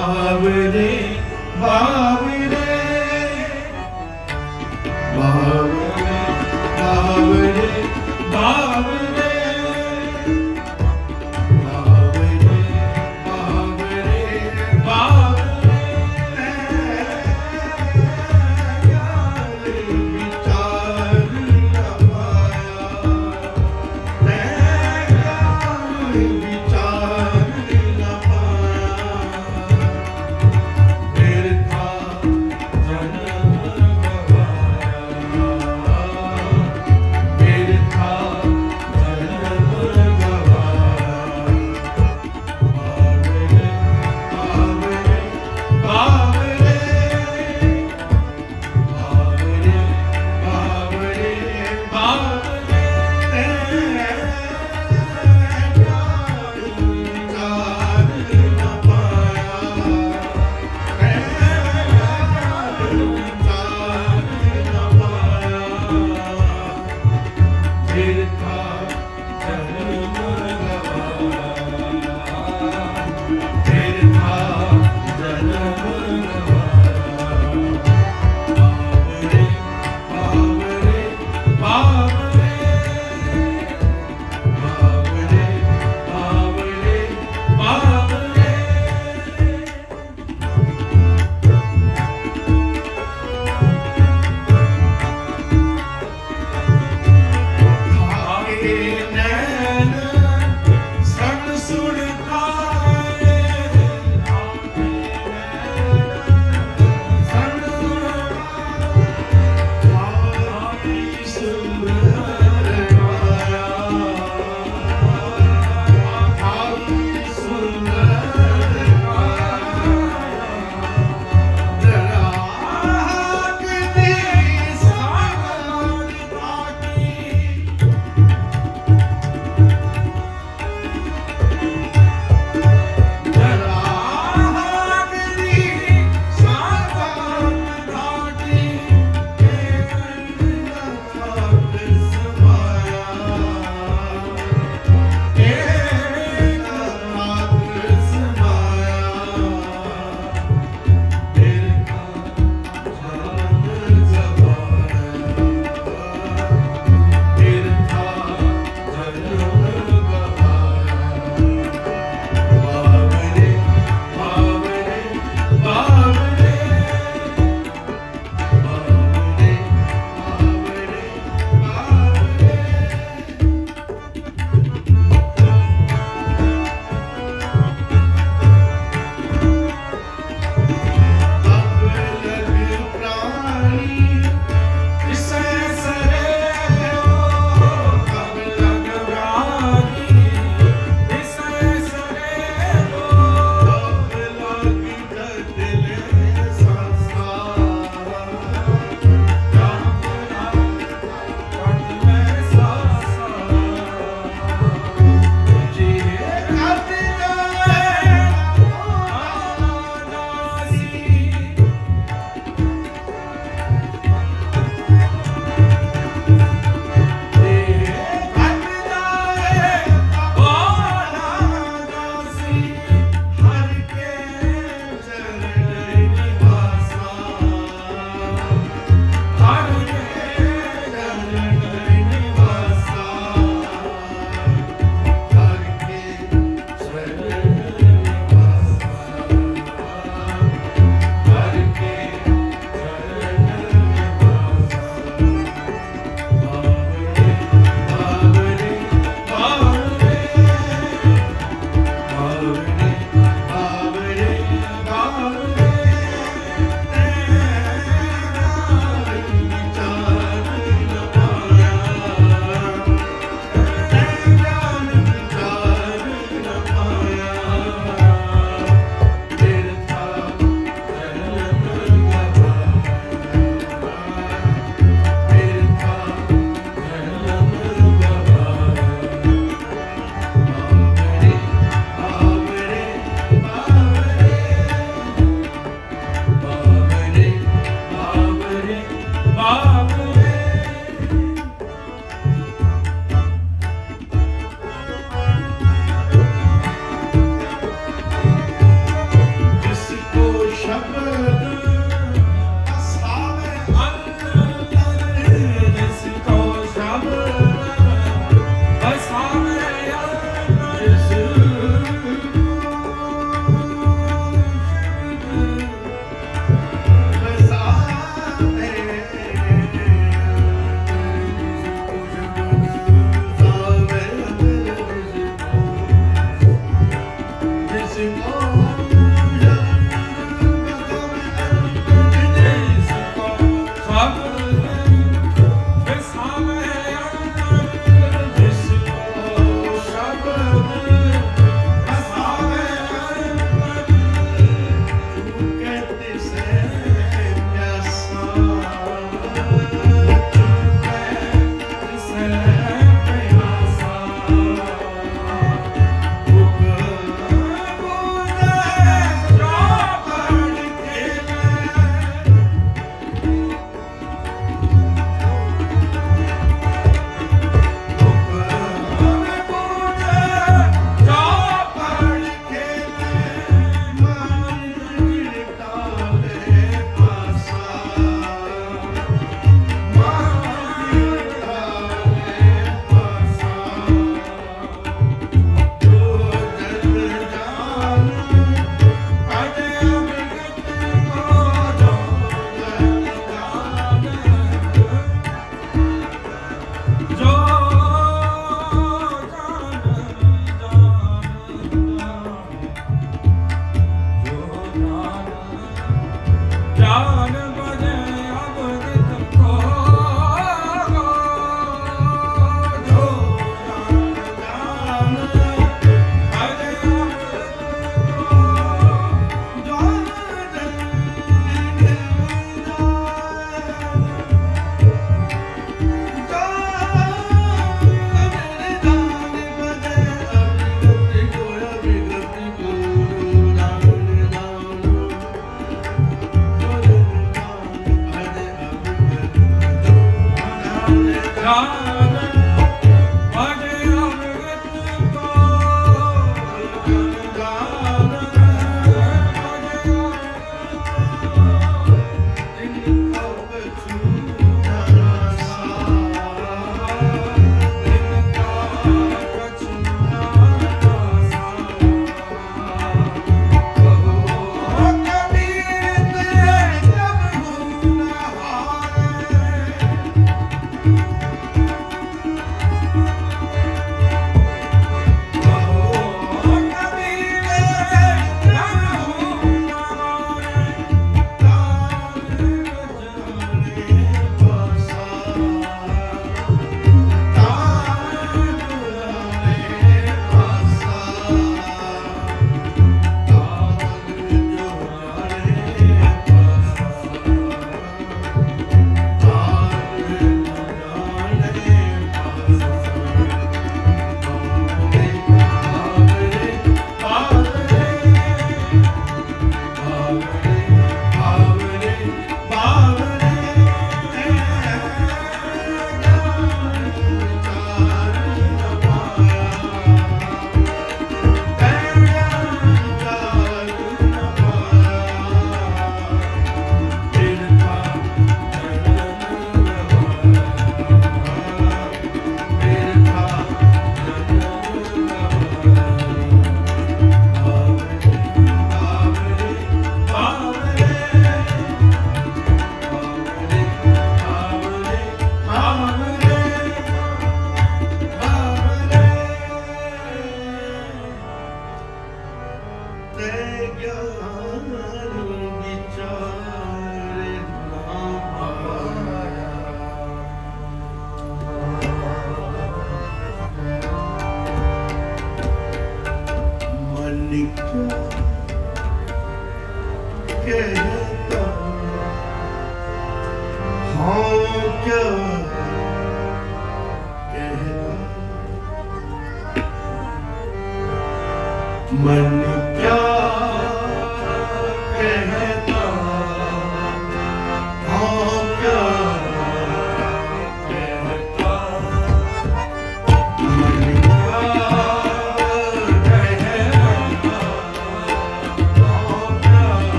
Bhavire, Bhavire.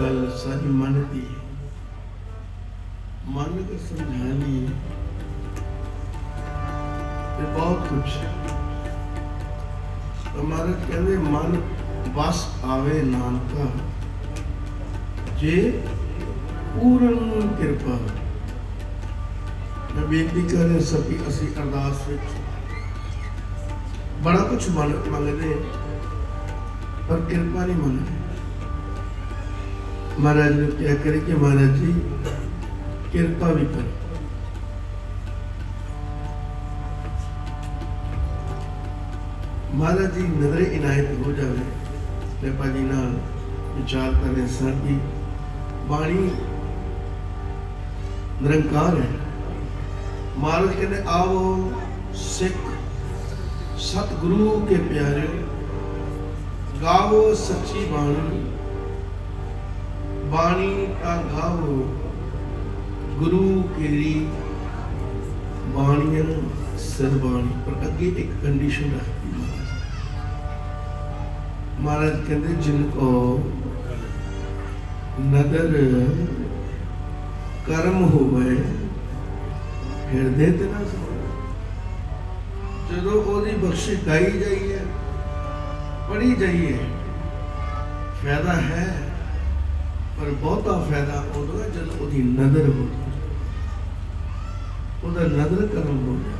ਗੱਲ ਸਾਰੀ ਮਨ ਦੀ ਹੈ ਮਨ ਨੂੰ ਸਮਝਾ ਲਈ ਤੇ ਬਹੁਤ ਕੁਝ ਹੈ ਹਮਾਰੇ ਕਹਿੰਦੇ ਮਨ ਬਸ ਆਵੇ ਨਾਨਕਾ ਜੇ ਪੂਰਨ ਕਿਰਪਾ ਮੈਂ ਬੇਨਤੀ ਕਰ ਰਿਹਾ ਸਭੀ ਅਸੀਂ ਅਰਦਾਸ ਵਿੱਚ ਬੜਾ ਕੁਝ ਮੰਗ ਮੰਗਦੇ ਹਾਂ, ਪਰ ਕਿਰਪਾ ਨਹੀਂ ਮੰਗਦੇ ਮਹਾਰਾਜ ਨੇ ਕਿਹਾ ਕਰੇ ਕਿ ਮਹਾਰਾਜ ਜੀ ਕਿਰਪਾ ਵੀ ਕਰੋ ਮਹਾਰਾਜ ਜੀ ਨਜ਼ਰੇ ਇਨਾਇਤ ਹੋ ਜਾਵੇ ਤੇ ਭਾਜੀ ਨਾਲ ਵਿਚਾਰ ਕਰ ਰਹੇ ਸਨ ਕਿ ਬਾਣੀ ਨਿਰੰਕਾਰ ਹੈ ਮਹਾਰਾਜ ਕਹਿੰਦੇ ਆਵੋ ਸਿੱਖ ਸਤਿਗੁਰੂ ਕੇ ਪਿਆਰੇ ਗਾਵੋ ਸੱਚੀ ਬਾਣੀ ਕਾ ਗਾਵੋ ਗੁਰੂ ਕੇਰੀ ਬਾਣੀਆਂ ਸਰਬਾਣੀ ਪਰ ਅੱਗੇ ਇੱਕ ਕੰਡੀਸ਼ਨ ਰੱਖੀ ਮਹਾਰਾਜ ਕਹਿੰਦੇ, ਜਿਨ ਕੋ ਨਦਰ ਕਰਮ ਹੋਵੇ, ਹਿਰਦੇ ਤੇ ਨਾ ਸਮਝ ਜਦੋਂ ਉਹਦੀ ਬਖਸ਼ਿਸ਼ ਗਾਈ ਜਾਈਏ ਪੜੀ ਜਾਈਏ ਫਾਇਦਾ ਹੈ। ਪਰ ਬਹੁਤਾ ਫਾਇਦਾ ਉਦੋਂ ਹੈ ਉਹਦੀ ਨਜ਼ਰ ਹੋ ਉਹਦਾ ਨਜ਼ਰ ਕਰਮ ਹੋ ਜਾਏ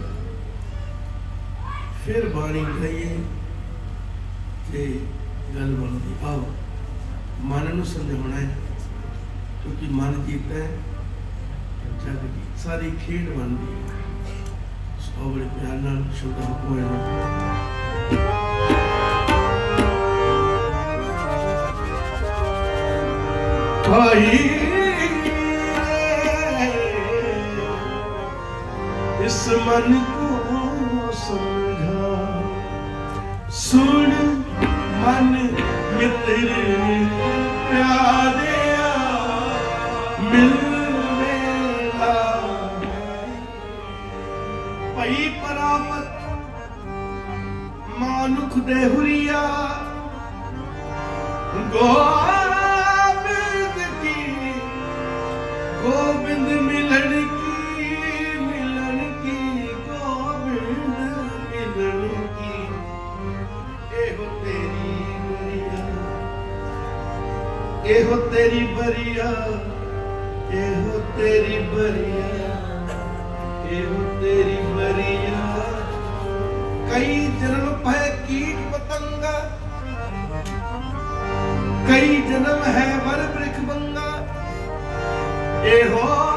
ਫਿਰ ਬਾਣੀ ਗਾਈਏ ਤੇ ਗੱਲ ਬਣਦੀ, ਆਓ, ਮਨ ਨੂੰ ਸਮਝਾਉਣਾ ਹੈ, ਕਿਉਂਕਿ ਮਨ ਜੀਤਾ ਹੈ, ਜਗ ਦੀ ਸਾਰੀ ਖੇਡ ਬਣਦੀ ਹੈ। ਸੋ ਬੜੇ ਪਿਆਰ ਨਾਲ ਸ਼ੁੱਧ ਹੁਕਮ ਭਾਈ ਇਸ ਮਨ ਕੋ ਸਮਝਾ। ਸੁਣ ਮਨ ਮਿੱਤਰ ਪਿਆਰਿਆ, ਮਿਲ ਮੇਲਾ ਭਈ ਪਰਾਮਤ ਮਾਨੁਖ ਦੇ ਹੁਰੀਆ ਗੋਬਿੰਦ ਇਹੋ ਤੇਰੀ ਬਰੀਆ ਇਹੋ ਤੇਰੀ ਬਰੀਆ ਇਹੋ ਤੇਰੀ ਬਰੀਆ। ਕਈ ਜਨਮ ਭੈ ਕੀਟ ਪਤੰਗਾ, ਕਈ ਜਨਮ ਹੈ ਵਰ ਬ੍ਰਿਖ ਬੰਗਾ, ਇਹੋ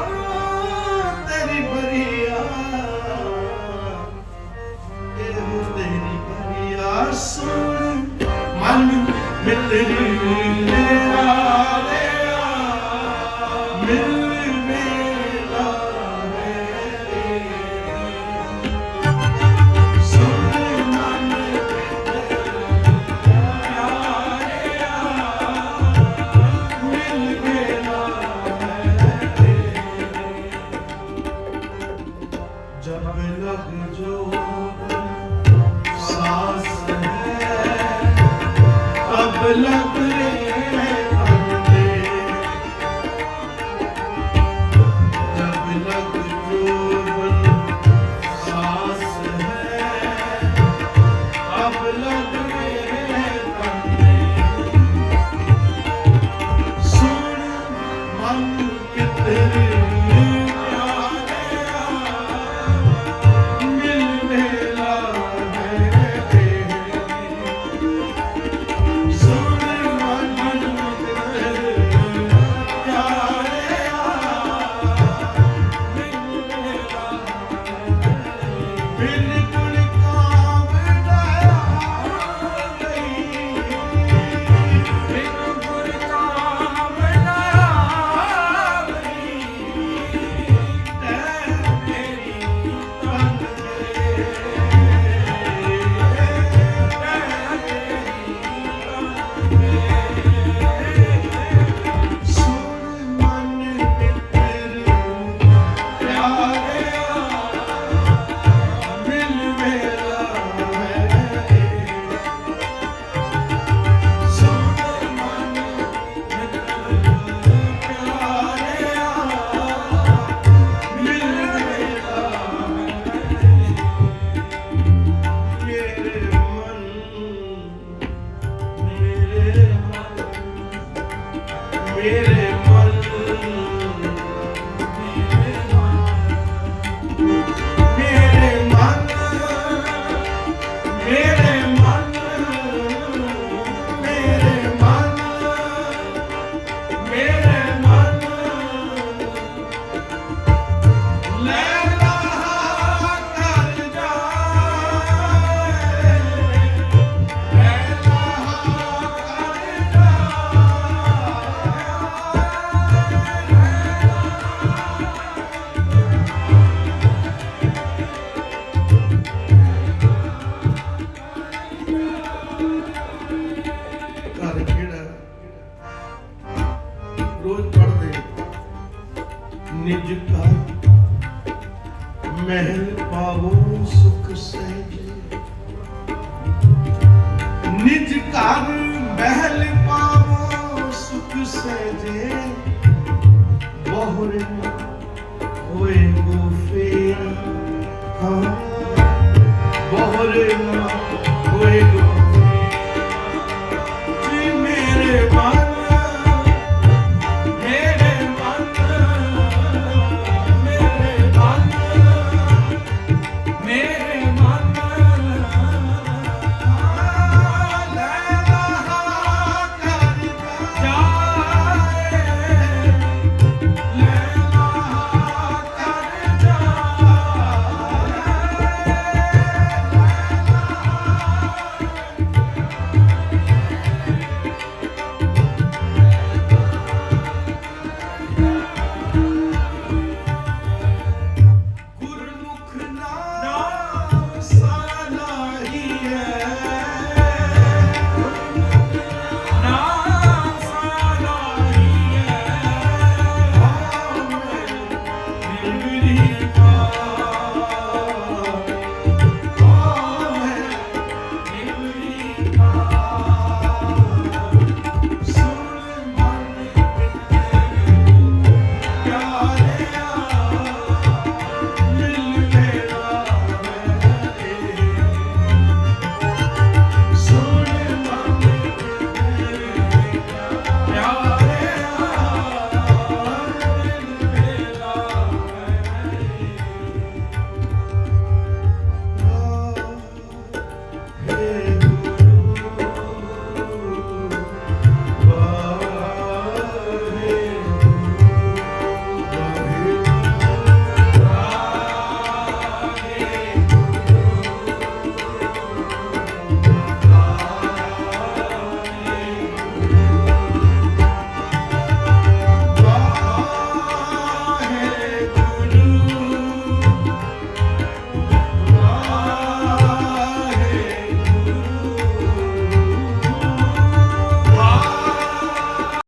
ਘਰ ਮਹਿਲ ਪਾਵੋ ਸੁਖ ਸਜੇ